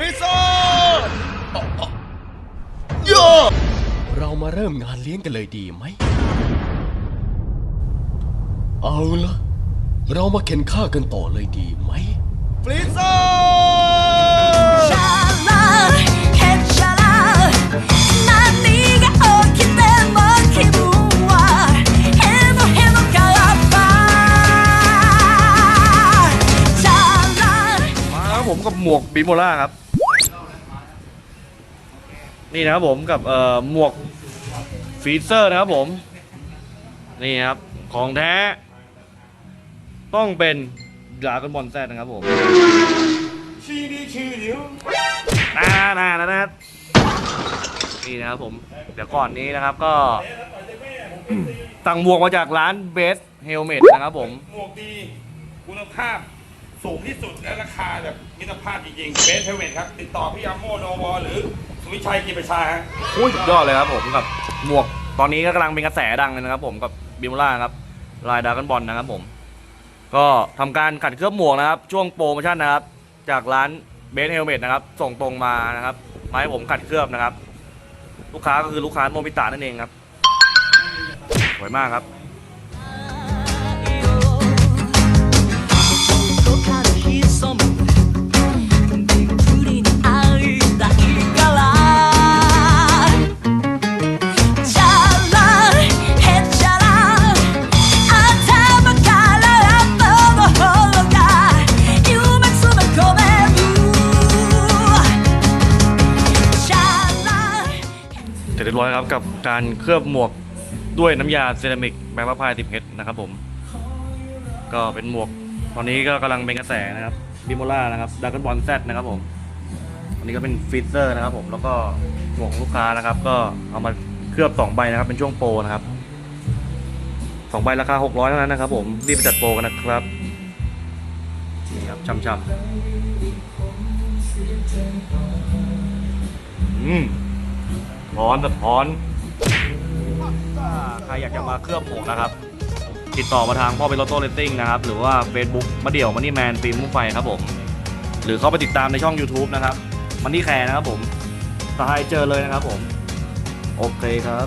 รีโซยเรามาเริ่มงานเลี้ยงกันเลยดีไหม เอาละเรามาเข็นฆ่ากันต่อเลยดีไหมฟรีโซผมกับหมวกบิโมล่าครับ นี่นะครับผมกับเอ่อหมวกฟีเซอร์นะครับผมนี่ครับของแท้ ต้องเป็นดราก้อนบอลแซดนะครับผมชื่อนี้ชื่อเดียวนานานานานี่นะครับผมเดี๋ยวก่อนนี้นะครับก็สั่งหมวกมาจากร้านเบสเฮลเมตนะครับผม หมวกดีคุณภาพ สูงที่สุดและราคาแบบมิตรภาพจริงๆเบสเทเวนครับ ติดต่อพี่อัมโมโนวอหรือสุวิชัยกีประชาฮะโอ้ยสุดยอดเลยครับผมกับหมวกตอนนี้ก็กำลังเป็นกระแสดังเลยนะครับ ผมกับบิมล่าครับลายดากันบอลนะครับผม ก็ทำการขัดเคลือบหมวกนะครับ ช่วงโปรโมชั่นนะครับ จากร้านเบสเฮลเมตนะครับ ส่งตรงมานะครับมาให้ผมขัดเคลือบนะครับ ลูกค้าก็คือลูกค้าโนบิตะนั่นเองครับสวยมากครับ เสร็จเรียบร้อยครับกับการเคลือบหมวกด้วยน้ำยาเซรามิกแบงค์พายติเพชรนะครับผม ก็เป็นหมวกตอนนี้ก็กำลังเป็นกระแสนะครับบิโมล่านะครับดากอนบอลแซดนะครับผมอันนี้ก็เป็นฟิตเซอร์นะครับผมแล้วก็หมวกของลูกค้านะครับ ก็เอามาเคลือบสองใบนะครับเป็นช่วงโปรนะครับสองใบราคา600เท่านั้นนะครับผมรีบไปจัดโปรกันนะครับนี่ครับช่ำๆอืม ร้อนสะท้อน ใครอยากจะมาเคลือบผมนะครับ ติดต่อมาทางพ่อเป็นรถโต้เลตติ้งนะครับ หรือว่า Facebook มาเดี่ยวมันนี่แมนฟิล์มมุ่งไฟครับผม หรือเข้าไปติดตามในช่อง YouTube นะครับ มันนี่แคร์นะครับผมสหายเจอเลยนะครับผม โอเคครับ